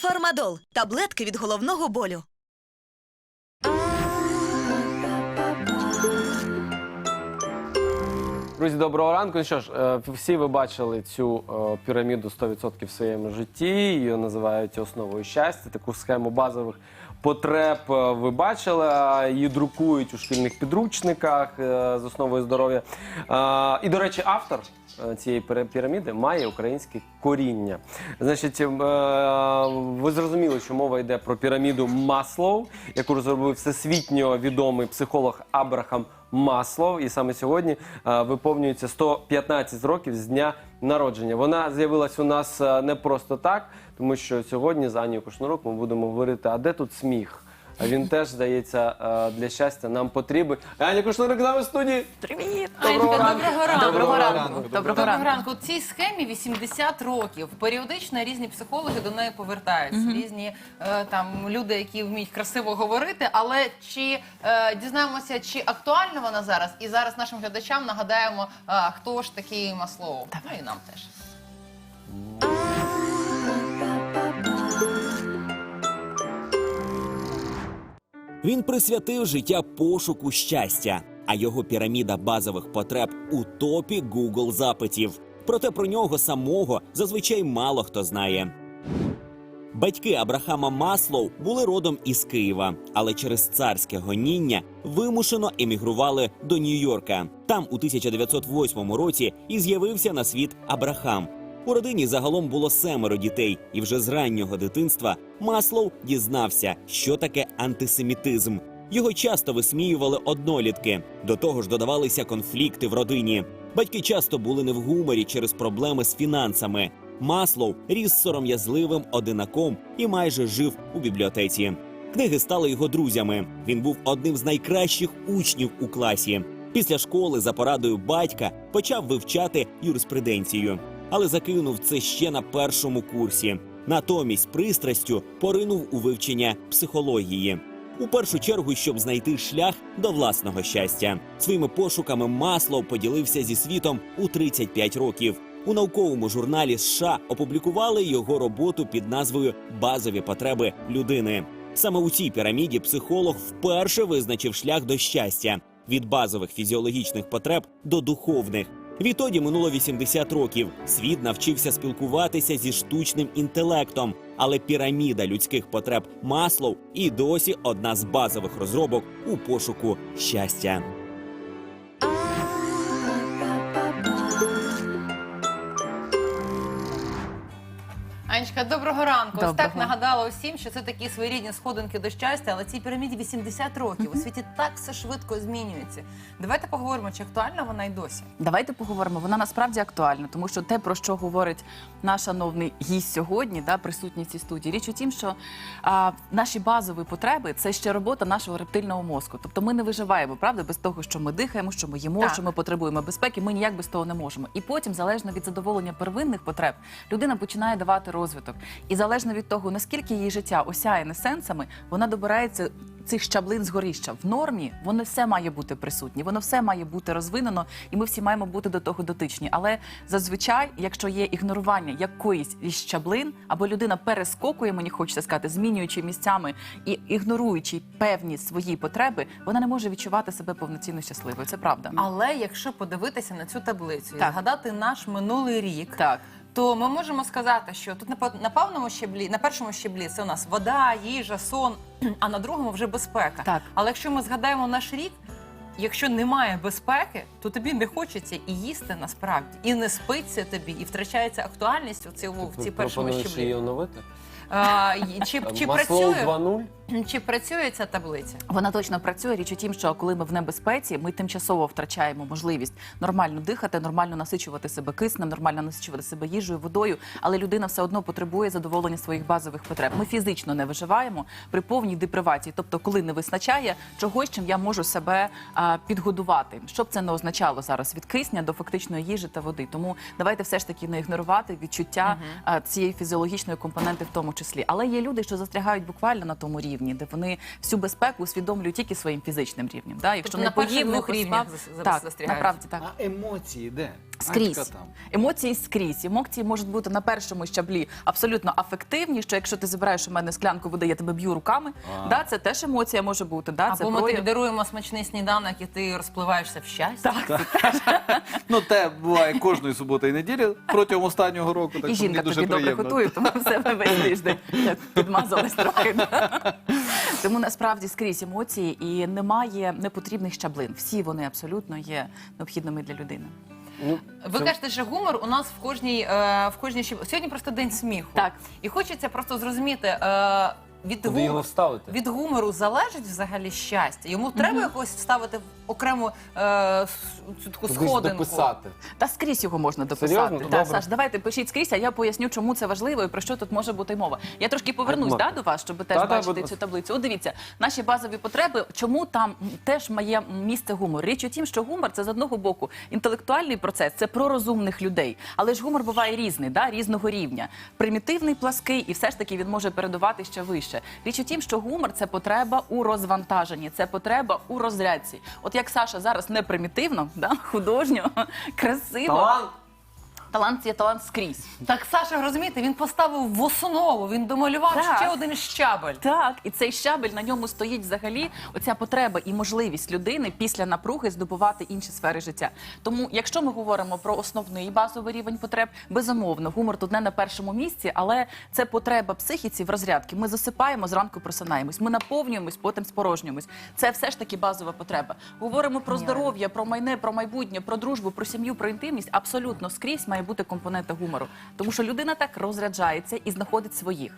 Фармадол таблетки від головного болю. Друзі, доброго ранку. Що ж, е, всі ви бачили цю е, піраміду 100% в своєму житті. Її називають основою щастя. Таку схему базових потреб е, ви бачили. Її друкують у шкільних підручниках е, з основою здоров'я. Е, І, до речі, автор цієї піра- піраміди має українське коріння. Значить, е, ви зрозуміли, що мова йде про піраміду Маслоу, яку розробив всесвітньо відомий психолог Абрахам Маслов. І саме сьогодні е, виповнюється 115 років з дня народження. Вона з'явилась у нас е, не просто так, тому що сьогодні з Анією Кушнурук ми будемо говорити, а де тут сміх? А він теж здається е, для щастя нам потрібен. Аня Кушнурук з нами в студії. Привіт! Доброго ранку. доброго ранку. Доброго ранку. Доброго Доброго ранку. ранку. Цій схемі 80 років. Періодично різні психологи до неї повертаються. Різні е, там люди, які вміють красиво говорити. Але чи е, дізнаємося, чи актуальна вона зараз? І зараз нашим глядачам нагадаємо, е, хто ж такий Маслоу. Ну і нам теж. Він присвятив життя пошуку щастя, а його піраміда базових потреб у топі Google запитів. Проте про нього самого зазвичай мало хто знає. Батьки Абрахама Маслоу були родом із Києва, але через царське гоніння вимушено емігрували до Нью-Йорка. Там у 1908 році і з'явився на світ Абрахам. У родині загалом було семеро дітей, і вже з раннього дитинства Маслоу дізнався, що таке антисемітизм. Його часто висміювали однолітки. До того ж, додавалися конфлікти в родині. Батьки часто були не в гуморі через проблеми з фінансами. Маслоу ріс сором'язливим одинаком і майже жив у бібліотеці. Книги стали його друзями. Він був одним з найкращих учнів у класі. Після школи за порадою батька почав вивчати юриспруденцію, але закинув це ще на першому курсі. Натомість пристрастю поринув у вивчення психології. У першу чергу, щоб знайти шлях до власного щастя. Своїми пошуками Маслоу поділився зі світом у 35 років. У науковому журналі США опублікували його роботу під назвою Базові потреби людини. Саме у цій піраміді психолог вперше визначив шлях до щастя від базових фізіологічних потреб до духовних. Відтоді минуло 80 років. Світ навчився спілкуватися зі штучним інтелектом, але піраміда людських потреб Маслоу і досі одна з базових розробок у пошуку щастя. Анечка, доброго ранку. Ось так нагадала усім, що це такі своєрідні сходинки до щастя, але цій піраміді 80 років. У світі так все швидко змінюється. Давайте поговоримо, чи актуальна вона й досі. Давайте поговоримо. Вона насправді актуальна, тому що те, про що говорить наш шановний гість сьогодні, да, присутній в цій студії, річ у тім, що а, наші базові потреби це ще робота нашого рептильного мозку. Тобто ми не виживаємо, правда, без того, що ми дихаємо, що ми їмо, Так. що ми потребуємо безпеки. Ми ніяк без того не можемо. І потім, залежно від задоволення первинних потреб, людина починає давати розвиток. І залежно від того, наскільки її життя осяяне сенсами, вона добирається цих щаблин з горіща. В нормі воно все має бути присутнє, воно все має бути розвинено, і ми всі маємо бути до того дотичні. Але зазвичай, якщо є ігнорування якоїсь із щаблин, або людина перескокує, мені хочеться сказати, змінюючи місцями і ігноруючи певні свої потреби, вона не може відчувати себе повноцінно щасливою. Це правда. Але якщо подивитися на цю таблицю і Так. згадати наш минулий рік, Так. То ми можемо сказати, що тут на на певному щеблі, на першому щеблі це у нас вода, їжа, сон, а на другому вже безпека. Так. Але якщо ми згадаємо наш рік. Якщо немає безпеки, то тобі не хочеться і їсти насправді, і не спиться тобі, і втрачається актуальність у цьому в цій першому пропонуєш її оновити? А, чи, чи, працює, 2.0? Чи працює ця таблиця? Вона точно працює. Річ у тім, що коли ми в небезпеці, ми тимчасово втрачаємо можливість нормально дихати, нормально насичувати себе киснем, нормально насичувати себе їжею, водою. Але людина все одно потребує задоволення своїх базових потреб. Ми фізично не виживаємо при повній депривації, тобто, коли не вистачає чогось, чим я можу себе а, підгодувати. Що б це не означало зараз від кисня до фактичної їжі та води. Тому давайте все ж таки не ігнорувати відчуття а, цієї фізіологічної компоненти, в тому числі. Але є люди, що застрягають буквально на тому рівні, де вони всю безпеку усвідомлюють тільки своїм фізичним рівнем. Да? Якщо Тобто не на поїв, перших двох рівнях так, направді так. А емоції де? Скрізь там. емоції скрізь. Емоції можуть бути на першому щаблі абсолютно афективні. Що якщо ти забираєш у мене склянку води, я тебе б'ю руками. Да, це теж емоція може бути. Да, це Або ми тобі даруємо смачний сніданок, і ти розпливаєшся в щастя. Так, Ну, те буває кожної суботи і неділі протягом останнього року. Так і що жінка мені дуже тобі добре готує, тому все ми весь тиждень так підмазались трохи. Тому насправді скрізь емоції і немає непотрібних щаблин. Всі вони абсолютно є необхідними для людини. Ну, Ви це- кажете, що гумор у нас в кожній е, в кожній сьогодні просто день сміху. Так. І хочеться просто зрозуміти. Е, від, Куди його гумору, вставити? від гумору залежить взагалі щастя. Йому треба якось ставити в окрему е, цю таку Кудись сходинку. дописати. Та скрізь його можна дописати. Серйозно? Так, Добре. Саш, давайте пишіть скрізь, а я поясню, чому це важливо і про що тут може бути мова. Я трошки повернусь да, до вас, щоб теж Та-та, бачити будь цю ласка. таблицю. От дивіться, наші базові потреби, чому там теж має місце гумор. Річ у тім, що гумор це з одного боку інтелектуальний процес, це про розумних людей. Але ж гумор буває різний, да, різного рівня. Примітивний, плаский, і все ж таки він може передувати ще вище. Річ у тім, що гумор це потреба у розвантаженні, це потреба у розрядці. От як Саша зараз не примітивно, да, художньо, красиво. Талант. Талант є талант скрізь. Так, Саша, розумієте, він поставив в основу, він домалював Так. ще один щабель. Так, і цей щабель на ньому стоїть взагалі оця потреба і можливість людини після напруги здобувати інші сфери життя. Тому, якщо ми говоримо про основний і базовий рівень потреб, безумовно, гумор тут не на першому місці, але це потреба психіці в розрядки. Ми засипаємо, зранку просинаємось, ми наповнюємось, потім спорожнюємось. Це все ж таки базова потреба. Говоримо про здоров'я, про майне, про майбутнє, про дружбу, про сім'ю, про інтимність. Абсолютно скрізь має бути компонента гумору, тому що людина так розряджається і знаходить своїх.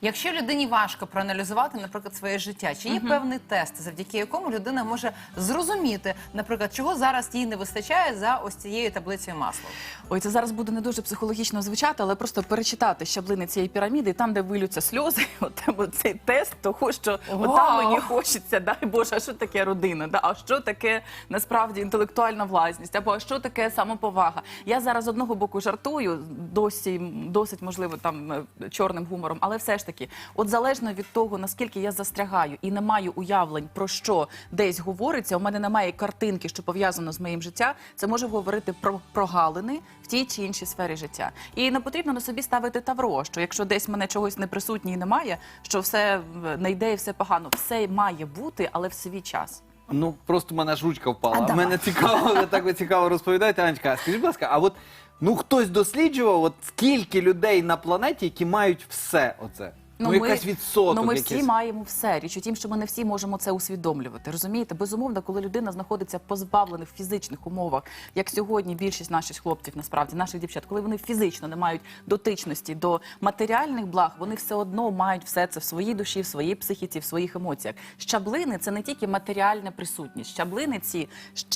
Якщо людині важко проаналізувати, наприклад, своє життя, чи є певний тест, завдяки якому людина може зрозуміти, наприклад, чого зараз їй не вистачає за ось цією таблицею масла? Ой, це зараз буде не дуже психологічно звучати, але просто перечитати щаблини цієї піраміди, і там, де вилються сльози, от там цей тест того, що от там мені хочеться, дай Боже, а що таке родина? Да? А що таке насправді інтелектуальна власність? Або а що таке самоповага? Я зараз з одного боку жартую, досі досить можливо там е, чорним гумором, але все ж таки, от залежно від того, наскільки я застрягаю і не маю уявлень про що десь говориться, у мене немає картинки, що пов'язано з моїм життям, це може говорити про прогалини в тій чи іншій сфері життя. І не потрібно на собі ставити тавро, що якщо десь мене чогось не присутнє і немає, що все е, не йде і все погано. Все має бути, але в свій час. Ну просто в мене ж ручка впала. А, А мене цікаво, ви так ви цікаво розповідаєте. Анечка, скажіть, будь ласка, а от ну хтось досліджував, от скільки людей на планеті, які мають все оце? Ну, якась відсоток. Ну, ми якийсь. всі маємо все. Річ у тім, що ми не всі можемо це усвідомлювати. Розумієте, безумовно, коли людина знаходиться позбавлених в фізичних умовах, як сьогодні більшість наших хлопців, насправді наших дівчат, коли вони фізично не мають дотичності до матеріальних благ, вони все одно мають все це в своїй душі, в своїй психіці, в своїх емоціях. Щаблини це не тільки матеріальна присутність. Щаблини ці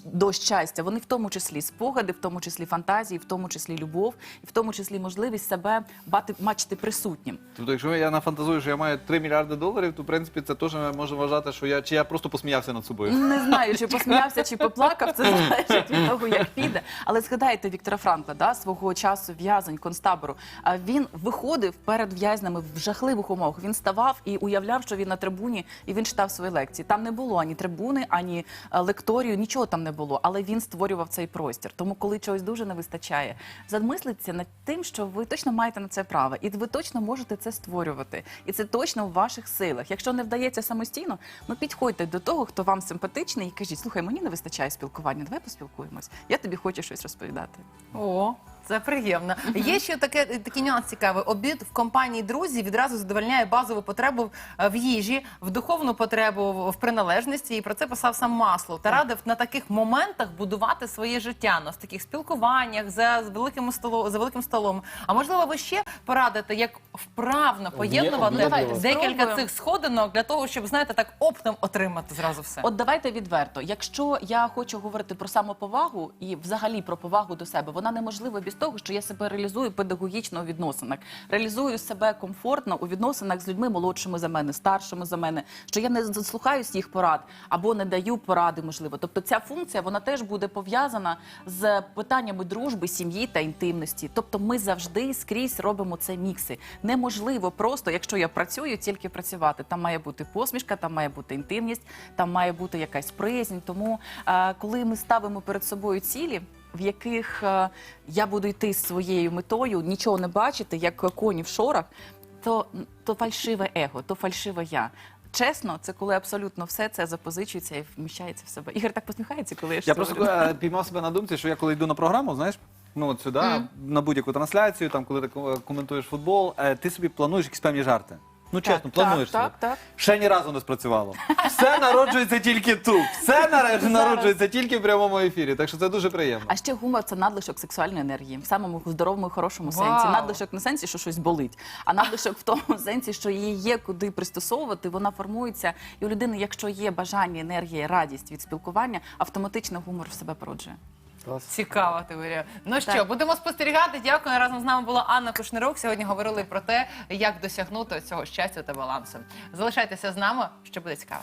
до щастя, вони в тому числі спогади, в тому числі фантазії, в тому числі любов, і в тому числі можливість себе бати, бачити присутнім. Тобто, якщо я нафантазую, що я маю 3 мільярди доларів, то в принципі це теж може вважати, що я чи я просто посміявся над собою. Не знаю, чи посміявся, чи поплакав, це залежить від того, як піде. Але згадайте Віктора Франкла, да, свого часу в'язень концтабору. А він виходив перед в'язнями в жахливих умовах. Він ставав і уявляв, що він на трибуні і він читав свої лекції. Там не було ані трибуни, ані е, лекторію, нічого там не було. Але він створював цей простір. Тому, коли чогось дуже не вистачає, замисліться над тим, що ви точно маєте на це право, і ви точно можете це створювати. І це точно в ваших силах. Якщо не вдається самостійно, ну підходьте до того, хто вам симпатичний, і кажіть, слухай, мені не вистачає спілкування, давай поспілкуємось. Я тобі хочу щось розповідати. О, це приємно. Є ще таке такий нюанс цікавий. Обід в компанії друзів відразу задовольняє базову потребу е, в їжі, в духовну потребу в- в приналежності. І про це писав сам Маслов. Та радив на таких моментах будувати своє життя, на таких спілкуваннях за великим столом за великим столом. А можливо, ви ще порадите, як вправно поєднувати давайте декілька спробуємо. цих сходинок для того, щоб знаєте, так оптом отримати зразу все. От давайте відверто. Якщо я хочу говорити про самоповагу і взагалі про повагу до себе, вона неможлива без того, що я себе реалізую педагогічно у відносинах, реалізую себе комфортно у відносинах з людьми молодшими за мене, старшими за мене, що я не заслухаюсь їх порад або не даю поради, можливо. Тобто ця функція вона теж буде пов'язана з питаннями дружби, сім'ї та інтимності. Тобто, ми завжди скрізь робимо це мікси. Неможливо просто, якщо я працюю, тільки працювати. Там має бути посмішка, там має бути інтимність, там має бути якась приязнь. Тому, е, коли ми ставимо перед собою цілі. В яких е, я буду йти з своєю метою, нічого не бачити, як коні в шорах, то, то фальшиве его, то фальшиве я. Чесно, це коли абсолютно все це запозичується і вміщається в себе. Ігор так посміхається, коли я Я щось просто говорю. е, піймав себе на думці, що я коли йду на програму, знаєш, ну от сюди, на будь-яку трансляцію, там, коли ти ко- коментуєш футбол, е, ти собі плануєш якісь певні жарти. Ну чесно, Так, плануєш так, собі. так, так. Ще ні разу не спрацювало. Все народжується тільки тут. Все нарешті народжується тільки в прямому ефірі. Так що це дуже приємно. А ще гумор це надлишок сексуальної енергії в самому здоровому і хорошому Вау. сенсі. Надлишок не сенсі, що щось болить, а надлишок в тому сенсі, що її є куди пристосовувати, вона формується. І у людини, якщо є бажання, енергія, радість від спілкування, автоматично гумор в себе породжує. Цікава теорія. Ну що, будемо спостерігати. Дякую. Разом з нами була Анна Кушнирук. Сьогодні говорили про те, як досягнути цього щастя та балансу. Залишайтеся з нами, що буде цікаво.